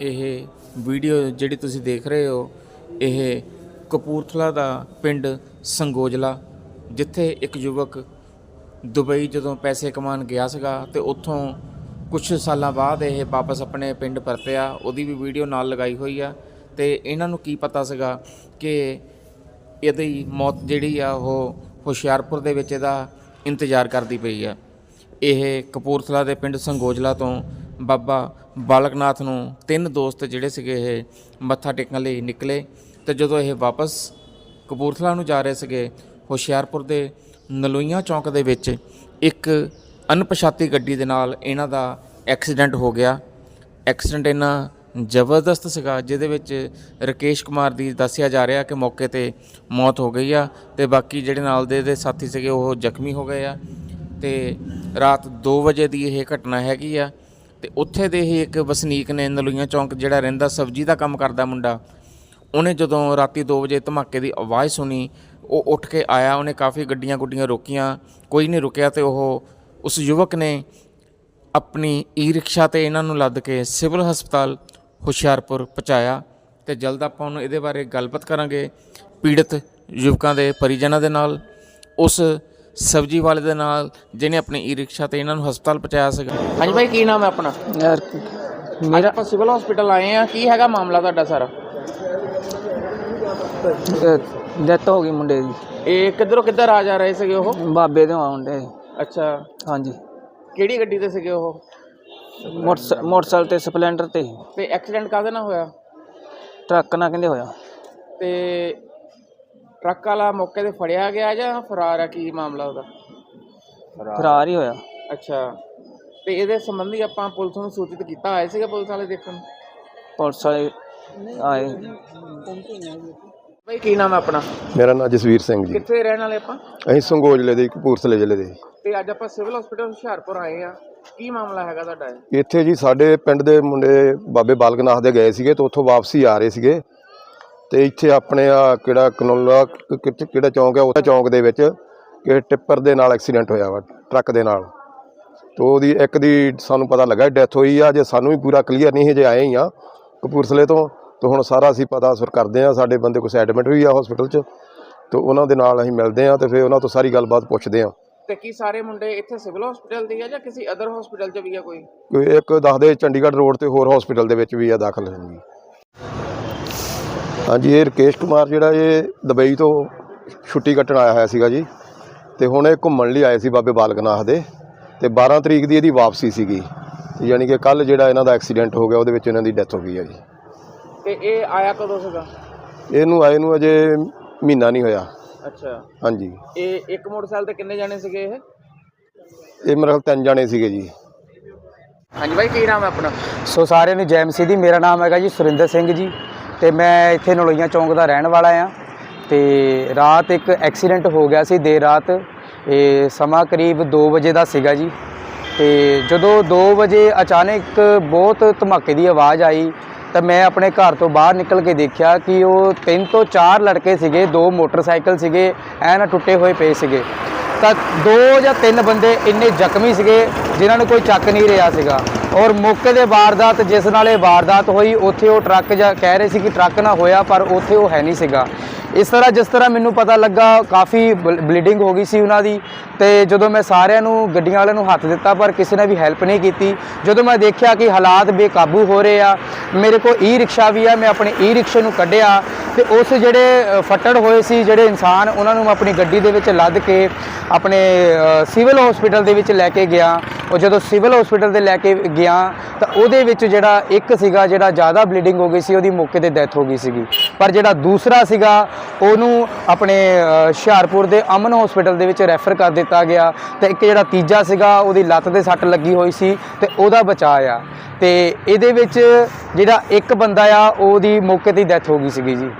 ਇਹ ਵੀਡੀਓ ਜਿਹੜੀ ਤੁਸੀਂ ਦੇਖ ਰਹੇ ਹੋ, ਇਹ ਕਪੂਰਥਲਾ ਦਾ ਪਿੰਡ ਸੰਗੋਜਲਾ, ਜਿੱਥੇ ਇੱਕ ਯੁਵਕ ਦੁਬਈ ਜਦੋਂ ਪੈਸੇ ਕਮਾਉਣ ਗਿਆ ਸੀਗਾ ਤੇ ਉੱਥੋਂ ਕੁਝ ਸਾਲਾਂ ਬਾਅਦ ਇਹ ਵਾਪਸ ਆਪਣੇ ਪਿੰਡ ਪਰਤਿਆ। ਉਹਦੀ ਵੀ ਵੀਡੀਓ ਨਾਲ ਲਗਾਈ ਹੋਈ ਆ ਤੇ ਇਹਨਾਂ ਨੂੰ ਕੀ ਪਤਾ ਸੀਗਾ ਕਿ ਇਹਦੀ ਮੌਤ ਜਿਹੜੀ ਆ, ਉਹ ਹੁਸ਼ਿਆਰਪੁਰ ਦੇ ਵਿੱਚ ਇਹਦਾ ਇੰਤਜ਼ਾਰ ਕਰਦੀ ਪਈ ਆ। ਇਹ ਕਪੂਰਥਲਾ ਦੇ ਪਿੰਡ ਸੰਗੋਜਲਾ ਤੋਂ ਬਾਬਾ ਬਾਲਕਨਾਥ ਨੂੰ ਤਿੰਨ ਦੋਸਤ ਜਿਹੜੇ ਸੀਗੇ ਇਹ ਮੱਥਾ ਟੇਕਣ ਲਈ ਨਿਕਲੇ ਤੇ ਜਦੋਂ ਇਹ ਵਾਪਸ ਕਪੂਰਥਲਾ ਨੂੰ ਜਾ ਰਹੇ ਸੀਗੇ ਹੁਸ਼ਿਆਰਪੁਰ ਦੇ ਨਲੋਈਆਂ ਚੌਂਕ ਦੇ ਵਿੱਚ, ਇੱਕ ਅਣਪਛਾਤੀ ਗੱਡੀ ਦੇ ਨਾਲ ਇਹਨਾਂ ਦਾ ਐਕਸੀਡੈਂਟ ਹੋ ਗਿਆ। ਐਕਸੀਡੈਂਟ ਇੰਨਾ ਜ਼ਬਰਦਸਤ ਸੀਗਾ, ਜਿਹਦੇ ਵਿੱਚ ਰਕੇਸ਼ ਕੁਮਾਰ ਦੀ ਦੱਸਿਆ ਜਾ ਰਿਹਾ ਕਿ ਮੌਕੇ ਤੇ ਮੌਤ ਹੋ ਗਈ ਆ ਤੇ ਬਾਕੀ ਜਿਹੜੇ ਨਾਲ ਦੇ ਦੇ ਸਾਥੀ ਸੀਗੇ ਉਹ ਜ਼ਖਮੀ ਹੋ ਗਏ ਆ ਤੇ ਰਾਤ 2 ਵਜੇ ਦੀ ਇਹ ਘਟਨਾ ਹੈਗੀ ਆ। ਤੇ ਉੱਥੇ ਦੇ ਹੀ ਇੱਕ ਵਸਨੀਕ ਨੇ ਨਲੂਈਆਂ ਚੌਂਕ ਜਿਹੜਾ ਰਹਿੰਦਾ ਸਬਜ਼ੀ ਦਾ ਕੰਮ ਕਰਦਾ ਮੁੰਡਾ, ਉਹਨੇ ਜਦੋਂ ਰਾਤੀ 2 ਵਜੇ ਧਮਾਕੇ ਦੀ ਆਵਾਜ਼ ਸੁਣੀ, ਉਹ ਉੱਠ ਕੇ ਆਇਆ, ਉਹਨੇ ਕਾਫੀ ਗੱਡੀਆਂ ਗੁੱਡੀਆਂ ਰੋਕੀਆਂ, ਕੋਈ ਨਹੀਂ ਰੁਕਿਆ ਤੇ ਉਹ ਉਸ ਯੁਵਕ ਨੇ ਆਪਣੀ ਈ ਰਿਕਸ਼ਾ ਤੇ ਇਹਨਾਂ ਨੂੰ ਲੱਦ ਕੇ ਸਿਵਲ ਹਸਪਤਾਲ ਹੁਸ਼ਿਆਰਪੁਰ ਪਹੁੰਚਾਇਆ ਤੇ ਜਲਦ ਆਪਾਂ ਉਹਨੂੰ ਇਹਦੇ ਬਾਰੇ ਗੱਲਬਾਤ ਕਰਾਂਗੇ ਪੀੜਤ ਯੁਵਕਾਂ ਦੇ ਪਰਿਜਨਾਂ ਦੇ ਨਾਲ। ਉਸ ਸਬਜੀ ਵਾਲੇ ਦੇ ਨਾਲ ਜਿਹਨੇ ਆਪਣੀ ਈ ਰਿਕਸ਼ਾ ਤੇ ਇਹਨਾਂ ਨੂੰ ਹਸਪਤਾਲ ਪਹੁੰਚਾਇਆ ਸੀਗਾ। ਹਾਂਜੀ ਭਾਈ ਕੀ ਨਾਮ ਹੈ ਆਪਣਾ? ਯਾਰ ਮੇਰਾ ਆਪਾਂ ਸਿਵਲ ਹਸਪੀਟਲ ਆਏ ਆ ਕੀ ਹੈਗਾ ਮਾਮਲਾ ਤੁਹਾਡਾ ਸਾਰਾ? ਡੈਥ ਹੋ ਗਈ ਮੁੰਡੇ ਦੀ। ਇਹ ਕਿੱਧਰੋਂ ਕਿੱਧਰ ਆ ਜਾ ਰਹੇ ਸੀਗੇ ਉਹ? ਬਾਬੇ ਦੇ ਆਉਂਦੇ ਅੱਛਾ। ਹਾਂਜੀ। ਕਿਹੜੀ ਗੱਡੀ ਤੇ ਸੀਗੇ ਉਹ? ਮੋਟਰਸ- ਮੋਟਰਸਾਈਕਲ ਤੇ ਸਪਲੈਂਡਰ ਤੇ। ਤੇ ਐਕਸੀਡੈਂਟ ਕਾਹਦੇ ਨਾਲ ਹੋਇਆ? ਟਰੱਕ ਨਾਲ ਕਹਿੰਦੇ ਹੋਇਆ। ਤੇ ਟਰੱਕ ਵਾਲਾ ਮੌਕੇ ਤੇ ਫੜਿਆ ਗਿਆ ਜਾਂ ਫਰਾਰ ਆ? ਕੀ ਮਾਮਲਾ ਉਹਦਾ? ਫਰਾਰ। ਹੀ ਹੋਇਆ। ਅੱਛਾ। ਤੇ ਇਹਦੇ ਸੰਬੰਧੀ ਆਪਾਂ ਪੁਲਿਸ ਨੂੰ ਸੂਚਿਤ ਕੀਤਾ ਆਏ ਸੀਗੇ ਪੁਲਿਸ ਵਾਲੇ ਦੇਖਣ? ਪੁਲਿਸ ਵਾਲੇ ਆਏ। ਭਾਈ ਕੀ ਨਾਮ ਹੈ ਆਪਣਾ? ਮੇਰਾ ਨਾਮ ਜਸਵੀਰ ਸਿੰਘ ਜੀ। ਕਿੱਥੇ ਰਹਿਣ ਵਾਲੇ ਆਪਾਂ? ਅਸੀਂ ਸੰਗੋਜਲੇ ਦੇ ਕਪੂਰਥਲੇ ਜ਼ਿਲ੍ਹੇ ਦੇ। ਤੇ ਅੱਜ ਆਪਾਂ ਸਿਵਲ ਹਸਪੀਟਲ ਹੁਸ਼ਿਆਰਪੁਰ ਆਏ ਆ। ਕੀ ਮਾਮਲਾ ਹੈਗਾ ਤੁਹਾਡਾ? ਇਹ? ਇੱਥੇ ਜੀ ਸਾਡੇ ਪਿੰਡ ਦੇ ਮੁੰਡੇ ਬਾਬੇ ਬਾਲਕਨਾਥ ਦੇ ਗਏ ਸੀਗੇ ਤੇ ਉੱਥੋਂ ਵਾਪਸੀ ਆ ਰਹੇ ਸੀਗੇ। ਤੇ ਇੱਥੇ ਆਪਣੇ ਆ ਕਿਹੜਾ ਕਨੋਲਾ ਕਿਹੜਾ ਚੌਂਕ ਹੈ ਉੱਥੇ ਚੌਂਕ ਦੇ ਵਿੱਚ ਕਿ ਟਿੱਪਰ ਦੇ ਨਾਲ ਐਕਸੀਡੈਂਟ ਹੋਇਆ ਵਾ ਟਰੱਕ ਦੇ ਨਾਲ। ਤੇ ਉਹਦੀ ਇੱਕ ਦੀ ਸਾਨੂੰ ਪਤਾ ਲੱਗਾ ਡੈਥ ਹੋਈ ਆ ਜੇ ਸਾਨੂੰ ਵੀ ਪੂਰਾ ਕਲੀਅਰ ਨਹੀਂ ਹਜੇ ਆਏ ਹੀ ਆ ਕਪੂਰਥਲੇ ਤੋਂ। ਤੇ ਹੁਣ ਸਾਰਾ ਅਸੀਂ ਪਤਾ ਸੁਰ ਕਰਦੇ ਆ ਸਾਡੇ ਬੰਦੇ ਕੁਛ ਐਡਮਿਟ ਵੀ ਆ ਹਸਪੀਟਲ 'ਚ। ਤੇ ਉਹਨਾਂ ਦੇ ਨਾਲ ਅਸੀਂ ਮਿਲਦੇ ਆ ਤੇ ਫਿਰ ਉਹਨਾਂ ਤੋਂ ਸਾਰੀ ਗੱਲਬਾਤ ਪੁੱਛਦੇ ਆ। ਤੇ ਕੀ ਸਾਰੇ ਮੁੰਡੇ ਇੱਥੇ ਸਿਵਲ ਹਸਪੀਟਲ ਦੇ ਆ ਜਾਂ ਕਿਸੇ ਅਦਰ ਹਸਪੀਟਲ 'ਚ ਵੀ ਆ ਕੋਈ? ਕੋਈ ਇੱਕ ਦੱਸਦੇ ਚੰਡੀਗੜ੍ਹ ਰੋਡ ਤੇ ਹੋਰ ਹਸਪੀਟਲ ਦੇ ਵਿੱਚ ਵੀ ਆ ਦਾਖਲ। ਜੀ ਹਾਂਜੀ ਇਹ ਰਕੇਸ਼ ਕੁਮਾਰ ਜਿਹੜਾ ਇਹ ਦੁਬਈ ਤੋਂ ਛੁੱਟੀ ਕੱਟਣ ਆਇਆ ਹੋਇਆ ਸੀਗਾ ਜੀ। ਤੇ ਹੁਣ ਇਹ ਘੁੰਮਣ ਲਈ ਆਏ ਸੀ ਬਾਬੇ ਬਾਲਕਨਾਥ ਦੇ। ਤੇ 12 ਤਰੀਕ ਦੀ ਇਹਦੀ ਵਾਪਸੀ ਸੀਗੀ। ਤੇ ਯਾਨੀ ਕਿ ਕੱਲ ਜਿਹੜਾ ਇਹਨਾਂ ਦਾ ਐਕਸੀਡੈਂਟ ਹੋ ਗਿਆ ਉਹਦੇ ਵਿੱਚ ਇਹਨਾਂ ਦੀ ਡੈਥ ਹੋ ਗਈ ਹੈ ਜੀ। ਤੇ ਇਹ ਆਇਆ ਕਦੋਂ ਸੀਗਾ? ਇਹਨੂੰ ਆਏ ਨੂੰ ਅਜੇ ਮਹੀਨਾ ਨਹੀਂ ਹੋਇਆ। ਅੱਛਾ। ਹਾਂਜੀ। ਇਹ ਇੱਕ ਮੋਟਰਸਾਈਕਲ ਤੇ ਕਿੰਨੇ ਜਾਣੇ ਸੀਗੇ ਇਹ? ਇਹ ਮੇਰੇ ਖਿਆਲ ਤਿੰਨ ਜਾਣੇ ਸੀਗੇ ਜੀ। ਹਾਂਜੀ ਭਾਈ ਕੀ ਨਾਮ ਹੈ ਆਪਣਾ? ਸੋ ਸਾਰਿਆਂ ਨੂੰ ਜੈ ਮਸੀਹ ਦੀ। ਮੇਰਾ ਨਾਮ ਹੈਗਾ ਜੀ ਸੁਰਿੰਦਰ ਸਿੰਘ ਜੀ। ਤੇ ਮੈਂ ਇੱਥੇ ਨਲੋਈਆਂ ਚੌਂਕ ਦਾ ਰਹਿਣ ਵਾਲਾ ਆ ਤੇ ਰਾਤ ਇੱਕ ਐਕਸੀਡੈਂਟ ਹੋ ਗਿਆ ਸੀ ਦੇਰ ਰਾਤ। ਇਹ ਸਮਾਂ ਕਰੀਬ 2 ਵਜੇ ਦਾ ਸੀਗਾ ਜੀ। ਤੇ ਜਦੋਂ 2 ਵਜੇ ਅਚਾਨਕ ਬਹੁਤ ਧਮਾਕੇ ਦੀ ਆਵਾਜ਼ ਆਈ, ਤਾਂ ਮੈਂ ਆਪਣੇ ਘਰ ਤੋਂ ਬਾਹਰ ਨਿਕਲ ਕੇ ਦੇਖਿਆ ਕਿ ਉਹ ਤਿੰਨ ਤੋਂ ਚਾਰ ਲੜਕੇ ਸੀਗੇ, ਦੋ ਮੋਟਰਸਾਈਕਲ ਸੀਗੇ, ਐਨ ਟੁੱਟੇ ਹੋਏ ਪਏ ਸੀਗੇ। ਤਾਂ ਦੋ ਜਾਂ ਤਿੰਨ ਬੰਦੇ ਇੰਨੇ ਜ਼ਖਮੀ ਸੀਗੇ, ਜਿਨ੍ਹਾਂ ਨੂੰ ਕੋਈ ਚੱਕ ਨਹੀਂ ਰਿਹਾ ਸੀਗਾ। ਔਰ ਮੌਕੇ ਦੇ ਵਾਰਦਾਤ, ਜਿਸ ਨਾਲ ਇਹ ਵਾਰਦਾਤ ਹੋਈ, ਉੱਥੇ ਉਹ ਟਰੱਕ ਜਾਂ ਕਹਿ ਰਹੇ ਸੀ ਕਿ ਟਰੱਕ ਨਾ ਹੋਇਆ, ਪਰ ਉੱਥੇ ਉਹ ਹੈ ਨਹੀਂ ਸੀਗਾ। ਇਸ ਤਰ੍ਹਾਂ, ਜਿਸ ਤਰ੍ਹਾਂ ਮੈਨੂੰ ਪਤਾ ਲੱਗਾ, ਕਾਫੀ ਬਲੀਡਿੰਗ ਹੋ ਗਈ ਸੀ ਉਹਨਾਂ ਦੀ, ਤੇ ਜਦੋਂ ਮੈਂ ਸਾਰਿਆਂ ਨੂੰ, ਗੱਡੀਆਂ ਵਾਲਿਆਂ ਨੂੰ ਹੱਥ ਦਿੱਤਾ, ਪਰ ਕਿਸੇ ਨੇ ਵੀ ਹੈਲਪ ਨਹੀਂ ਕੀਤੀ, ਜਦੋਂ ਮੈਂ ਦੇਖਿਆ ਕਿ ਹਾਲਾਤ ਬੇਕਾਬੂ ਹੋ ਰਹੇ ਆ, ਮੇਰੇ ਕੋਲ ਈ ਰਿਕਸ਼ਾ ਵੀ ਆ, ਮੈਂ ਆਪਣੇ ਈ ਰਿਕਸ਼ੇ ਨੂੰ ਕੱਢਿਆ, ਤੇ ਉਸ ਜਿਹੜੇ ਫੱਟੜ ਹੋਏ ਸੀ, ਜਿਹੜੇ ਇਨਸਾਨ, ਉਹਨਾਂ ਨੂੰ ਮੈਂ ਆਪਣੀ ਗੱਡੀ ਦੇ ਵਿੱਚ ਲੱਦ ਕੇ, ਆਪਣੇ ਸਿਵਲ ਹਸਪੀਟਲ ਦੇ ਵਿੱਚ ਲੈ ਕੇ ਗਿਆ ਉਹ ਜਦੋਂ ਸਿਵਲ ਹਸਪੀਟਲ ਦੇ ਲੈ ਕੇ ਗਿਆ ਤਾਂ ਉਹਦੇ ਵਿੱਚ ਜਿਹੜਾ ਇੱਕ ਸੀਗਾ ਜਿਹੜਾ ਜ਼ਿਆਦਾ ਬਲੀਡਿੰਗ ਹੋ ਗਈ ਸੀ, ਉਹਦੀ ਮੌਕੇ ਤੇ ਡੈਥ ਹੋ ਗਈ ਸੀਗੀ। ਪਰ ਜਿਹੜਾ ਦੂਸਰਾ ਸੀਗਾ, ਉਹਨੂੰ ਆਪਣੇ ਹੁਸ਼ਿਆਰਪੁਰ ਦੇ ਅਮਨ ਹਸਪੀਟਲ ਦੇ ਵਿੱਚ ਰੈਫਰ ਕਰ ਦਿੱਤਾ ਗਿਆ। ਤੇ ਇੱਕ ਜਿਹੜਾ ਤੀਜਾ ਸੀਗਾ, ਉਹਦੀ ਲੱਤ ਦੇ ਸੱਟ ਲੱਗੀ ਹੋਈ ਸੀ ਤੇ ਉਹਦਾ ਬਚਾਅ ਆ। ਤੇ ਇਹਦੇ ਵਿੱਚ ਜਿਹੜਾ ਇੱਕ ਬੰਦਾ ਆ, ਉਹਦੀ ਮੌਕੇ ਤੇ ਡੈਥ ਹੋ ਗਈ ਸੀਗੀ ਜੀ।